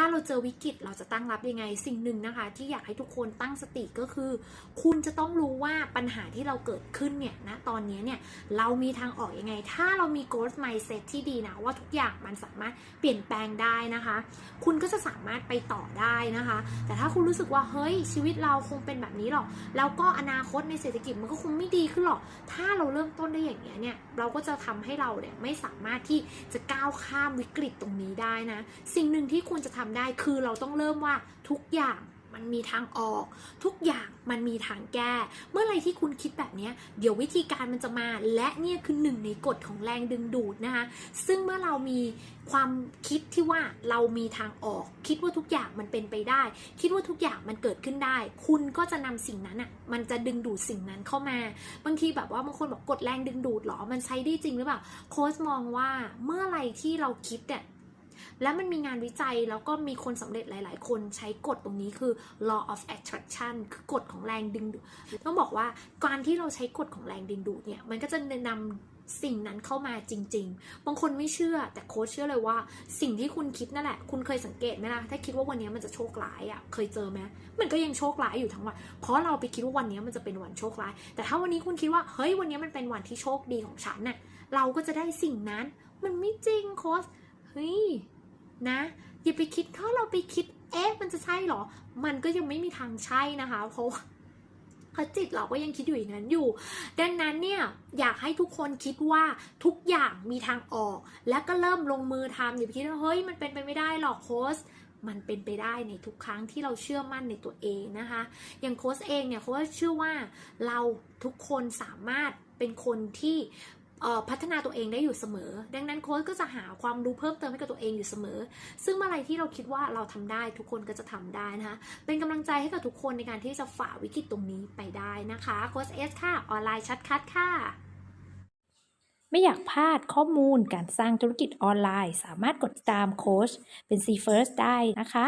ถ้าเราเจอวิกฤตเราจะตั้งรับยังไงสิ่งหนึ่งนะคะ ที่อยากให้ทุกคนตั้งสติก็คือ คุณจะต้องรู้ว่าปัญหาที่เราเกิดขึ้นเนี่ยณตอนนี้เนี่ยเรามีทางออกยังไง ถ้าเรามี growth mindset ที่ดีนะว่าทุกอย่างมันสามารถเปลี่ยนแปลงได้นะคะ คุณก็จะสามารถไปต่อได้นะคะ แต่ถ้าคุณรู้สึกว่าเฮ้ยชีวิตเราคงเป็นแบบนี้หรอกแล้วก็อนาคตในเศรษฐกิจมันก็คงไม่ดีขึ้นหรอกถ้าเราเริ่มต้นได้อย่างนี้ยเนี่ยเราก็จะทำให้เราเนี่ยไม่สามารถที่จะก้าวข้ามวิกฤตตรงนี้ได้นะ สิ่งหนึ่งที่คุณจะทำได้คือเราต้องเริ่มว่าทุกอย่างมันมีทางออก ทุกอย่างมันมีทางแก้ เมื่อไรที่คุณคิดแบบนี้เดี๋ยววิธีการมันจะมา และเนี่ยคือหนึ่งในกฎของแรงดึงดูดนะคะซึ่งเมื่อเรามีความคิดที่ว่าเรามีทางออก คิดว่าทุกอย่างมันเป็นไปได้ คิดว่าทุกอย่างมันเกิดขึ้นได้ คุณก็จะนำสิ่งนั้นอะมันจะดึงดูดสิ่งนั้นเข้ามา บางทีแบบว่าบางคนบอกกดแรงดึงดูดเหรอมันใช้ได้จริงหรือเปล่าโค้ชมองว่าเมื่อไรที่เราคิดเนี่ย แล้วมันมีงานวิจัยแล้วก็มีคนสำเร็จหลาย ๆ คนใช้กฎตรงนี้คือ law of attraction คือกฎของแรงดึงดูดต้องบอกว่าการที่เราใช้กฎของแรงดึงดูดเนี่ยมันก็จะนำสิ่งนั้นเข้ามาจริง ๆ บางคนไม่เชื่อแต่โค้ชเชื่อเลยว่า สิ่งที่คุณคิดนั่นแหละ คุณเคยสังเกตไหมล่ะถ้าคิดว่าวันนี้มันจะโชคร้ายอะ่ะเคยเจอไหมมันก็ยังโชคร้ายอยู่ทั้งวัน เพราะเราไปคิดว่าวันนี้มันจะเป็นวันโชคร้าย แต่ถ้าวันนี้คุณคิดว่าเฮ้ยวันนี้มันเป็นวันที่โชคดีของฉันน่ะเราก็จะได้สิ่งนั้น มันไม่จริงโค้ชเฮ้ย นะอย่าไปคิดถ้าเราไปคิดเอ๊ะมันจะใช่เหรอ มันก็ยังไม่มีทางใช่นะคะเพราะเพราะจิตเราก็ยังคิดอยู่อย่างนั้นอยู่ ดังนั้นเนี่ยอยากให้ทุกคนคิดว่าทุกอย่างมีทางออก แล้วก็เริ่มลงมือทำอย่าไปคิดว่าเฮ้ยมันเป็นไปไม่ได้หรอกโค้ชมันเป็นไปได้ในทุกครั้งที่เราเชื่อมั่นในตัวเองนะคะ อย่างโค้ชเองเนี่ยเขาก็เชื่อว่าเราทุกคนสามารถเป็นคนที่ พัฒนาตัวเองได้อยู่เสมอ ดังนั้นโค้ชก็จะหาความรู้เพิ่มเติมให้กับตัวเองอยู่เสมอ ซึ่งเมื่อไรที่เราคิดว่าเราทำได้ทุกคนก็จะทำได้นะคะ เป็นกำลังใจให้กับทุกคนในการที่จะฝ่าวิกฤตตรงนี้ไปได้นะคะโค้ชเอสค่ะ ออนไลน์ชัดคัดค่ะ ไม่อยากพลาดข้อมูลการสร้างธุรกิจออนไลน์ สามารถกดติดตามโค้ชเป็น C First ได้นะคะ